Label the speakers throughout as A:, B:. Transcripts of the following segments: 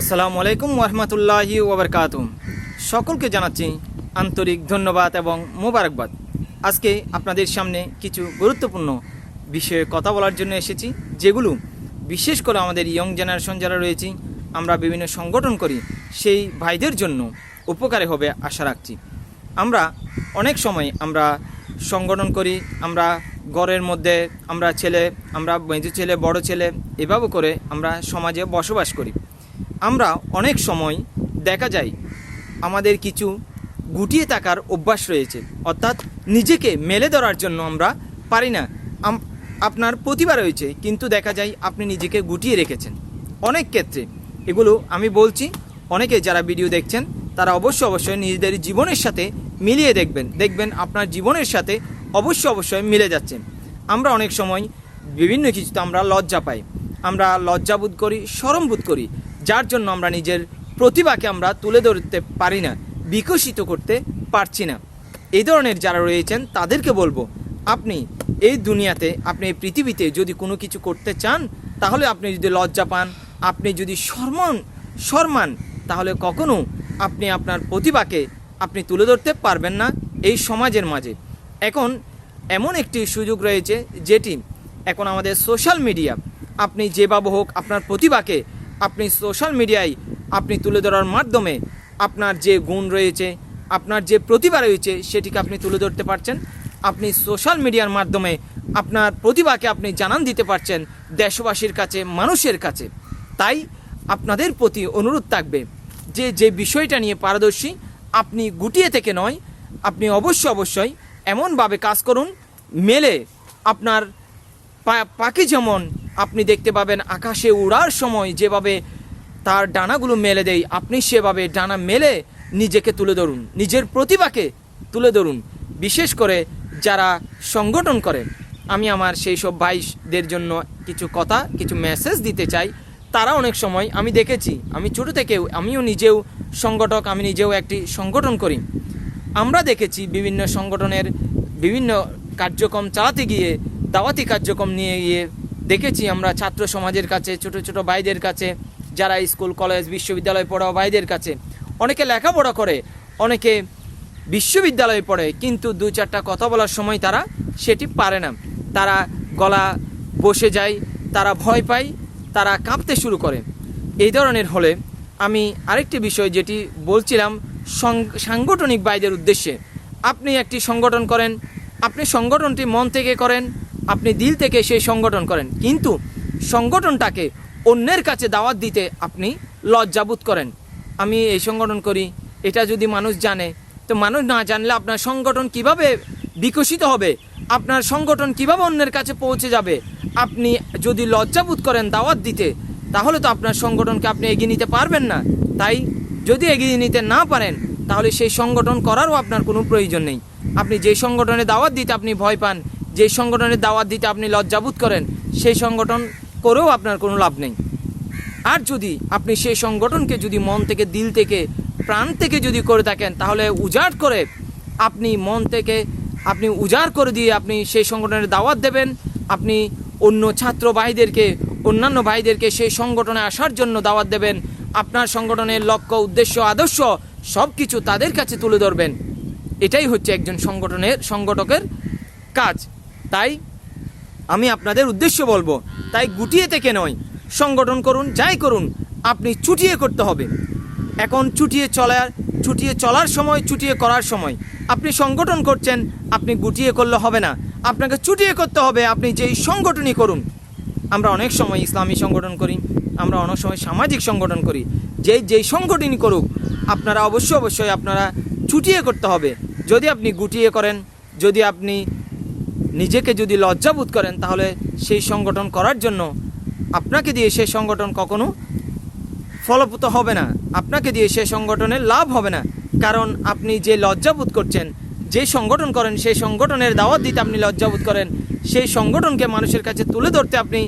A: আসসালামু আলাইকুম ওরহমতুল্লাহি ওবরকাত সকলকে জানাচ্ছি আন্তরিক ধন্যবাদ এবং মোবারকবাদ। আজকে আপনাদের সামনে কিছু গুরুত্বপূর্ণ বিষয়ে কথা বলার জন্য এসেছি, যেগুলো বিশেষ করে আমাদের ইয়ং জেনারেশন যারা রয়েছে, আমরা বিভিন্ন সংগঠন করি, সেই ভাইদের জন্য উপকারে হবে আশা রাখছি। আমরা অনেক সময় আমরা সংগঠন করি, আমরা ঘরের মধ্যে আমরা ছেলে, আমরা মেজো ছেলে, বড় ছেলে, এভাবে করে আমরা সমাজে বসবাস করি। আমরা অনেক সময় দেখা যায় আমাদের কিছু গুটিয়ে থাকার অভ্যাস রয়েছে। অর্থাৎ নিজেকে মেলে ধরার জন্য আমরা পারি না। আপনার প্রতিভা রয়েছে, কিন্তু দেখা যায় আপনি নিজেকে গুটিয়ে রেখেছেন। অনেক ক্ষেত্রে এগুলো আমি বলছি, অনেকে যারা ভিডিও দেখছেন, তারা অবশ্যই অবশ্যই নিজেদের জীবনের সাথে মিলিয়ে দেখবেন। দেখবেন আপনার জীবনের সাথে অবশ্যই অবশ্যই মিলে যাচ্ছে। আমরা অনেক সময় বিভিন্ন কিছুতে আমরা লজ্জা পাই। আমরা লজ্জাবোধ করি সরমবোধ করি। যার জন্য আমরা নিজের প্রতিভাকে আমরা তুলে ধরতে পারি না, বিকশিত করতে পারছি না। এই ধরনের যারা রয়েছেন, তাদেরকে বলব, আপনি এই দুনিয়াতে, আপনি এই পৃথিবীতে যদি কোনো কিছু করতে চান, তাহলে আপনি যদি লজ্জা পান, আপনি যদি সম্মান সম্মান, তাহলে কখনো আপনি আপনার প্রতিভাকে আপনি তুলে ধরতে পারবেন না এই সমাজের মাঝে। এখন এমন একটি সুযোগ রয়েছে, যেটি এখন আমাদের সোশ্যাল মিডিয়া আপনি যেভাবে হোক আপনার প্রতিভাকে আপনি সোশ্যাল মিডিয়ায় আপনি তুলে ধরার মাধ্যমে আপনার যে গুণ রয়েছে, আপনার যে প্রতিভা রয়েছে, সেটিকে আপনি তুলে ধরতে পারছেন। আপনি সোশ্যাল মিডিয়ার মাধ্যমে আপনার প্রতিভাকে আপনি জানান দিতে পারছেন দেশবাসীর কাছে, মানুষের কাছে। তাই আপনাদের প্রতি অনুরোধ থাকবে যে যে বিষয়টা নিয়ে পারদর্শী, আপনি গুটিয়ে থেকে নয়, আপনি অবশ্য অবশ্যই এমনভাবে কাজ করুন, মেলে আপনার পাখি যেমন আপনি দেখতে পাবেন আকাশে উড়ার সময় যেভাবে তার ডানাগুলো মেলে দেয়, আপনি সেভাবে ডানা মেলে নিজেকে তুলে ধরুন, নিজের প্রতিভাকে তুলে ধরুন। বিশেষ করে যারা সংগঠন করেন আমি আমার সেই সব ভাইদের জন্য কিছু কথা, কিছু মেসেজ দিতে চাই। তারা অনেক সময়, আমি দেখেছি, আমি ছোট থেকেও, আমিও নিজেও সংগঠক, আমি নিজেও একটি সংগঠন করি। আমরা দেখেছি বিভিন্ন সংগঠনের বিভিন্ন কার্যক্রম চালাতে গিয়ে, দাওয়াতি কার্যক্রম নিয়ে গিয়ে দেখেছি আমরা ছাত্র সমাজের কাছে, ছোট ছোট ভাইদের কাছে, যারা স্কুল, কলেজ, বিশ্ববিদ্যালয়ে পড়া ভাইদের কাছে। অনেকে লেখাপড়া করে, অনেকে বিশ্ববিদ্যালয়ে পড়ে, কিন্তু দু চারটা কথা বলার সময় তারা সেটি পারে না। তারা গলা বসে যায়, তারা ভয় পায়, তারা কাঁপতে শুরু করে। এই ধরনের হলে আমি আরেকটি বিষয় যেটি বলছিলাম সাংগঠনিক বাইদের উদ্দেশ্যে। আপনি একটি সংগঠন করেন, আপনি সংগঠনটি মন থেকে করেন আপনি দিল থেকে সেই সংগঠন করেন। কিন্তু সংগঠনটাকে অন্যের কাছে দাওয়াত দিতে আপনি লজ্জাবোধ করেন। আমি এই সংগঠন করি, এটা যদি মানুষ জানে। তো মানুষ না জানলে আপনার সংগঠন কীভাবে বিকশিত হবে? আপনার সংগঠন কীভাবে অন্যের কাছে পৌঁছে যাবে? আপনি যদি লজ্জাবোধ করেন দাওয়াত দিতে, তাহলে তো আপনার সংগঠনকে আপনি এগিয়ে নিতে পারবেন না। তাই যদি এগিয়ে নিতে না পারেন, তাহলে সেই সংগঠন করারও আপনার কোনো প্রয়োজন নেই। আপনি যে সংগঠনে দাওয়াত দিতে আপনি ভয় পান যে সংগঠনের দাওয়াত দিতে আপনি লজ্জাবোধ করেন, সেই সংগঠন করেও আপনার কোনো লাভ নেই। আর যদি আপনি সেই সংগঠনকে যদি মন থেকে, দিল থেকে, প্রাণ থেকে যদি করে থাকেন, তাহলে উজাড় করে আপনি মন থেকে, আপনি উজাড় করে দিয়ে আপনি সেই সংগঠনের দাওয়াত দেবেন। আপনি অন্য ছাত্র ভাইদেরকে, অন্যান্য ভাইদেরকে সেই সংগঠনে আসার জন্য দাওয়াত দেবেন। আপনার সংগঠনের লক্ষ্য, উদ্দেশ্য, আদর্শ সব কিছু তাদের কাছে তুলে ধরবেন। এটাই হচ্ছে একজন সংগঠনের, সংগঠকের কাজ। তাই আমি আপনাদের উদ্দেশ্য বলব, তাই গুটিয়ে থেকে নয়, সংগঠন করুন, যাই করুন, আপনি ছুটিয়ে করতে হবে। এখন ছুটিয়ে চলার ছুটিয়ে চলার সময় ছুটিয়ে করার সময়। আপনি সংগঠন করছেন, আপনি গুটিয়ে করলে হবে না। আপনাকে ছুটিয়ে করতে হবে, আপনি যেই সংগঠনই করুন। আমরা অনেক সময় ইসলামী সংগঠন করি, আমরা অনেক সময় সামাজিক সংগঠন করি। যেই যেই সংগঠনই করুক, আপনারা অবশ্যই অবশ্যই আপনারা ছুটিয়ে করতে হবে। যদি আপনি গুটিয়ে করেন, যদি আপনি নিজেকে যদি লজ্জাবোধ করেন, তাহলে সেই সংগঠন করার জন্য আপনাকে দিয়ে সেই সংগঠন কখনো ফলপ্রত হবে না। আপনাকে দিয়ে সেই সংগঠনের লাভ হবে না। কারণ আপনি যে লজ্জাবোধ করছেন, যে সংগঠন করেন, সেই সংগঠনের দাওয়াত দিতে আপনি লজ্জাবোধ করেন, সেই সংগঠনকে মানুষের কাছে তুলে ধরতে আপনি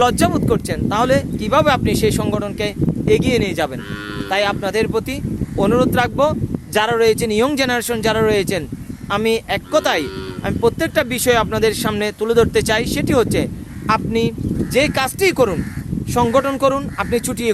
A: লজ্জাবোধ করছেন, তাহলে কীভাবে আপনি সেই সংগঠনকে এগিয়ে নিয়ে যাবেন? তাই আপনাদের প্রতি অনুরোধ রাখব, যারা রয়েছেন ইয়ং জেনারেশন যারা রয়েছেন আমি এক কথাই আমি প্রত্যেকটা বিষয় আপনাদের সামনে তুলে ধরতে চাই, সেটি হচ্ছে আপনি যে কাজটি করুন, সংগঠন করুন, আপনি ছুটিয়ে